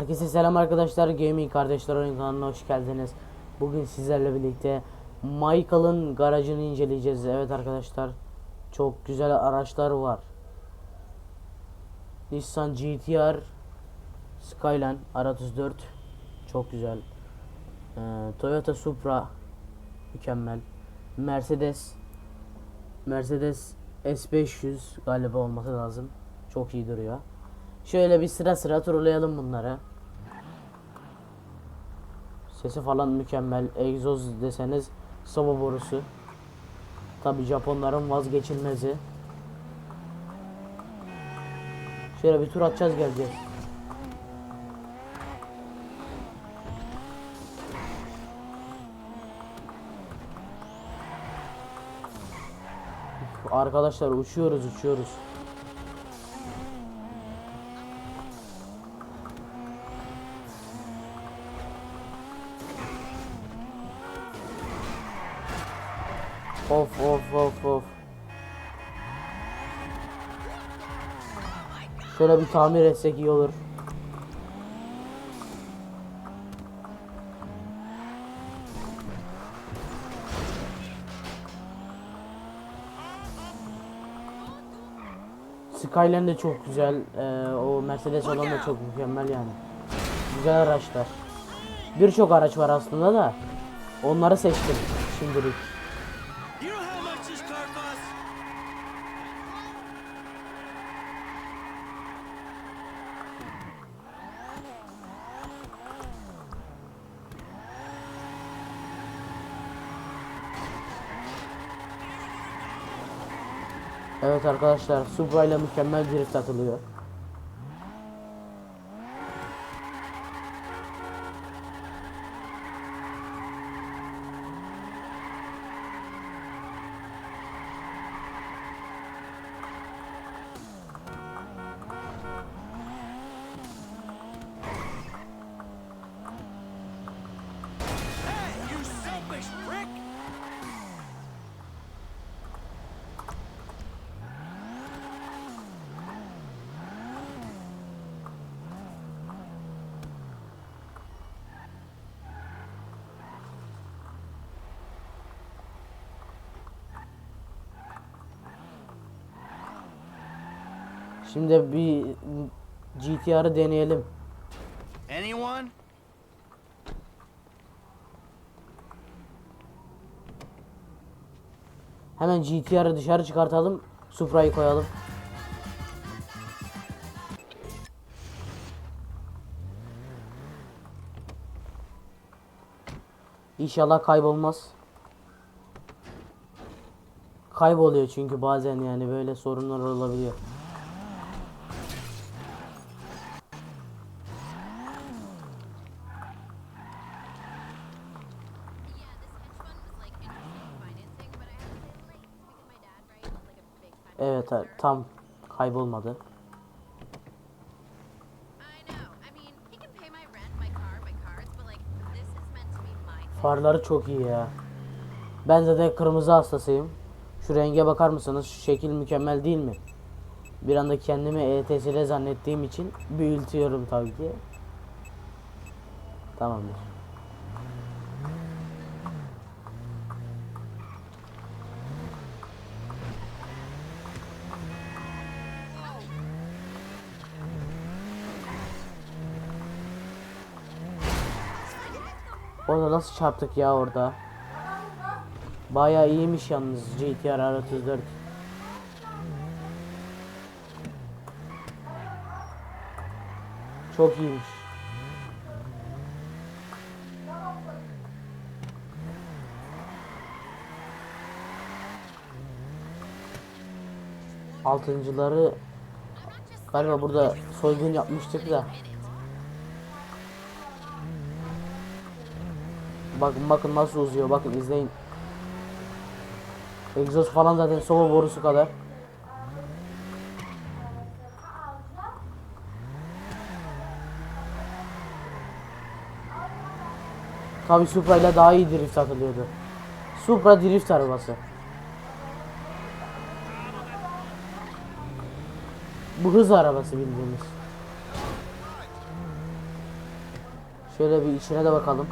Herkese selam arkadaşlar. Gaming Kardeşler Oyun kanalına hoş geldiniz. Bugün sizlerle birlikte Michael'ın garajını inceleyeceğiz. Evet arkadaşlar. Çok güzel araçlar var. Nissan GT-R Skyline R34 çok güzel. Ee, Toyota Supra mükemmel. Mercedes Mercedes S500 galiba olması lazım. Çok iyi duruyor. Şöyle bir sıra sıra turlayalım bunları. Sesi falan mükemmel. Egzoz deseniz soba borusu. Tabi Japonların vazgeçilmezi. Şöyle bir tur atacağız geleceğiz. Arkadaşlar uçuyoruz uçuyoruz. Of of of of. Şöyle bir tamir etsek iyi olur. Skyline de çok güzel. Ee, o Mercedes olan da çok mükemmel yani. Güzel araçlar. Birçok araç var aslında da. Onları seçtim şimdilik. Evet arkadaşlar Supra ile mükemmel drift atılıyor. Şimdi bir GTR'ı deneyelim. Anyone? Hemen GTR'ı dışarı çıkartalım. Supra'yı koyalım. İnşallah kaybolmaz. Kayboluyor çünkü bazen yani böyle sorunlar olabiliyor. Be my thing. Farları çok iyi ya. Ben zaten kırmızı hastasıyım. Şu renge bakar mısınız? Şu şekil mükemmel değil mi? Bir anda kendimi ETS'de zannettiğim için büyütüyorum tabii ki. Tamamdır. Orada nasıl çarptık ya orada? Bayağı iyiymiş yalnız GTR 34. Çok iyiymiş. Altıncıları galiba burada soygun yapmıştık da. Bakın bakın nasıl uzuyor bakın izleyin. Egzoz falan zaten soba borusu kadar. Tabi Supra ile daha iyi drift atılıyordu. Supra drift arabası. Bu hız arabası bildiğimiz. Şöyle bir içine de bakalım.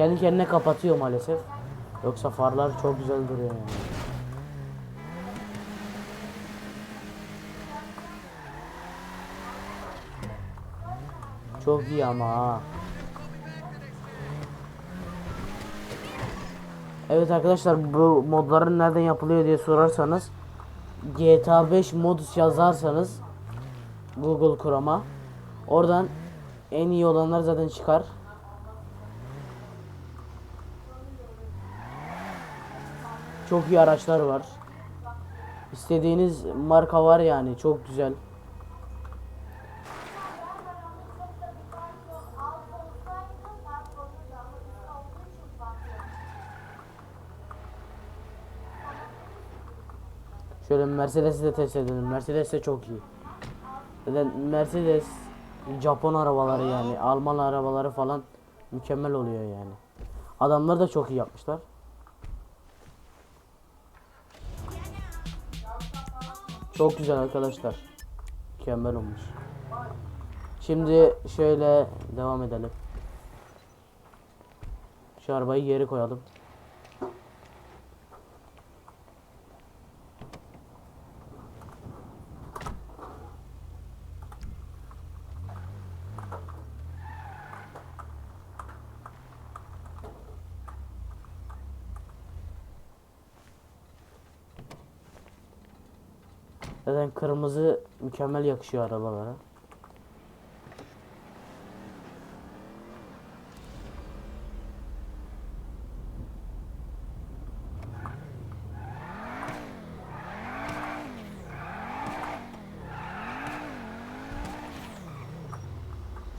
Kendi kendine kapatıyor maalesef. Yoksa farlar çok güzel duruyor yani. Çok iyi ama ha. Evet arkadaşlar bu modların nereden yapılıyor diye sorarsanız GTA 5 modus yazarsanız Google Chrome'a oradan en iyi olanlar zaten çıkar. Çok iyi araçlar var. İstediğiniz marka var yani çok güzel. Şöyle Mercedes'i de test edelim. Mercedes de çok iyi. Zaten Mercedes Japon arabaları yani Alman arabaları falan mükemmel oluyor yani. Adamlar da çok iyi yapmışlar. Çok güzel arkadaşlar. Mükemmel olmuş. Şimdi şöyle devam edelim. Şu arabayı geri koyalım. Zaten kırmızı mükemmel yakışıyor arabalara.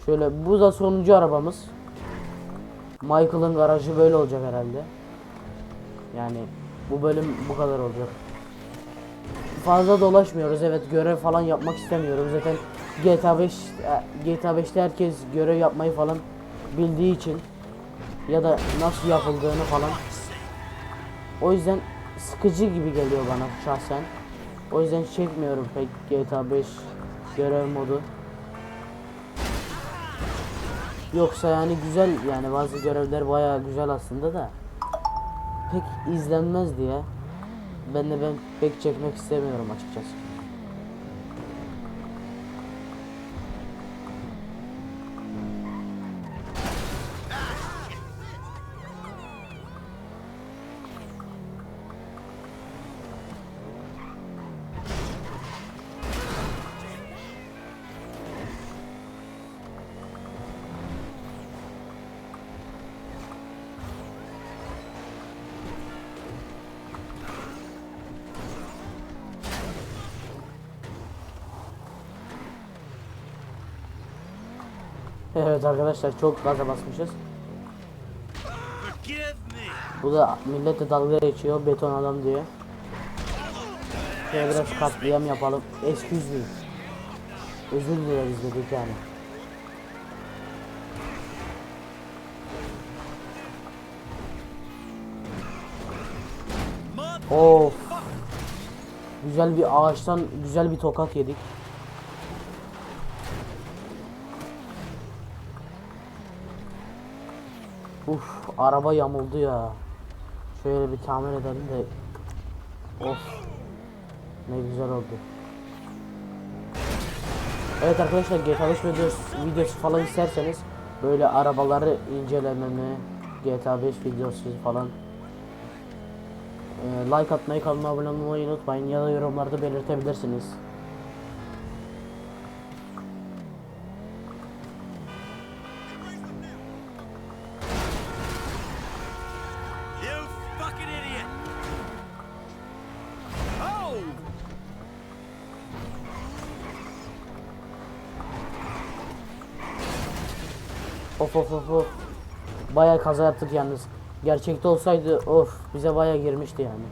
Şöyle bu da sonuncu arabamız. Michael'ın garajı böyle olacak herhalde. Yani bu bölüm bu kadar olacak fazla dolaşmıyoruz. Evet görev falan yapmak istemiyorum. Zaten GTA 5 e, GTA 5'te herkes görev yapmayı falan bildiği için ya da nasıl yapıldığını falan. O yüzden sıkıcı gibi geliyor bana şahsen. O yüzden çekmiyorum pek GTA 5 görev modu. Yoksa yani güzel yani bazı görevler bayağı güzel aslında da pek izlenmez diye ben de ben pek çekmek istemiyorum açıkçası. Evet arkadaşlar çok gaza basmışız. Bu da millet dalga geçiyor beton adam diye. Şöyle biraz katliam yapalım. Excuse me. Özür dileriz dedik yani. Of. Güzel bir ağaçtan güzel bir tokat yedik. Uf, araba yamuldu ya. Şöyle bir tamir edelim de. Of. Ne güzel oldu. Evet arkadaşlar GTA 5 videosu, falan isterseniz böyle arabaları incelememi, GTA 5 videosu falan ee, like atmayı, kanalıma abone olmayı unutmayın ya da yorumlarda belirtebilirsiniz. Of of of of. Baya kaza yaptık yalnız. Gerçekte olsaydı of bize baya girmişti yani.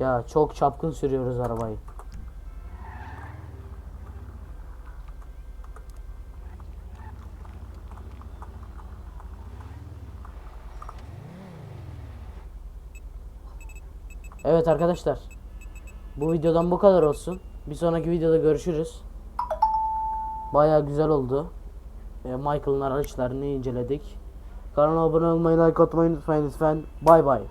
Ya çok çapkın sürüyoruz arabayı. Evet arkadaşlar. Bu videodan bu kadar olsun. Bir sonraki videoda görüşürüz. Baya güzel oldu. E, Michael'ın araçlarını inceledik. Kanala abone olmayı, like atmayı unutmayın lütfen. Bay bay.